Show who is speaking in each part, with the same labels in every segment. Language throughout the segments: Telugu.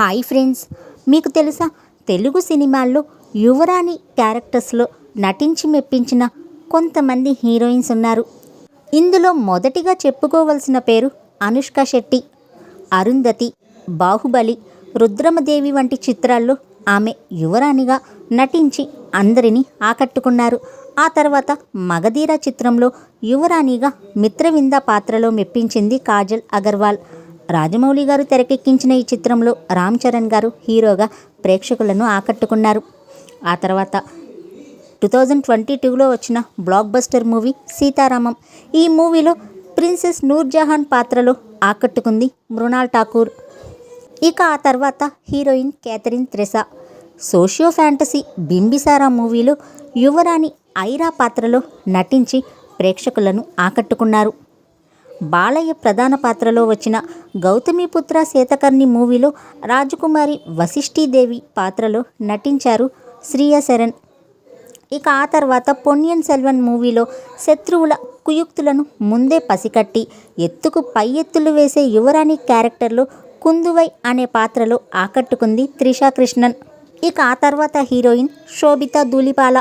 Speaker 1: హాయ్ ఫ్రెండ్స్ మీకు తెలుసా? తెలుగు సినిమాల్లో యువరాణి క్యారెక్టర్స్లో నటించి మెప్పించిన కొంతమంది హీరోయిన్స్ ఉన్నారు. ఇందులో మొదటిగా చెప్పుకోవలసిన పేరు అనుష్క శెట్టి. అరుంధతి బాహుబలి రుద్రమదేవి వంటి చిత్రాల్లో ఆమె యువరాణిగా నటించి అందరినీ ఆకట్టుకున్నారు. ఆ తర్వాత మగధీర చిత్రంలో యువరాణిగా మిత్రవింద పాత్రలో మెప్పించింది కాజల్ అగర్వాల్. రాజమౌళి గారు తెరకెక్కించిన ఈ చిత్రంలో రామ్ చరణ్ గారు హీరోగా ప్రేక్షకులను ఆకట్టుకున్నారు. ఆ తర్వాత టూ థౌజండ్ ట్వంటీ టూలో వచ్చిన బ్లాక్ బస్టర్ మూవీ సీతారామం. ఈ మూవీలో ప్రిన్సెస్ నూర్జహాన్ పాత్రలో ఆకట్టుకుంది మృణాల్ ఠాకూర్. ఇక ఆ తర్వాత heroine Catherine Tresa. Socio fantasy Bimbisara మూవీలో యువరాణి ఐరా పాత్రలో నటించి ప్రేక్షకులను ఆకట్టుకున్నారు. బాలయ్య ప్రధాన పాత్రలో వచ్చిన గౌతమిపుత్ర శేతకర్ణి మూవీలో రాజకుమారి వశిష్ఠీదేవి పాత్రలో నటించారు శ్రీయ శరణ్. ఇక ఆ తర్వాత పొన్నియన్ సెల్వన్ మూవీలో శత్రువుల కుయుక్తులను ముందే పసికట్టి ఎత్తుకు పై ఎత్తులు వేసే యువరాణి క్యారెక్టర్లో కుందువై అనే పాత్రలో ఆకట్టుకుంది త్రిషా కృష్ణన్. ఇక ఆ తర్వాత heroine Sobhita Dhulipala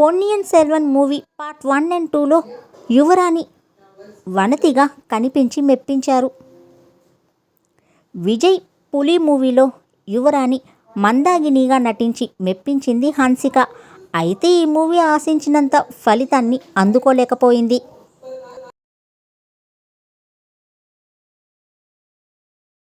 Speaker 1: Ponniyin Selvan movie part one and టూలో యువరాణి వనతిగా కనిపించి మెప్పించారు. విజయ్ పులి మూవీలో యువరాణి మందాగినిగా నటించి మెప్పించింది హన్సిక. అయితే ఈ మూవీ ఆశించినంత ఫలితాన్ని అందుకోలేకపోయింది.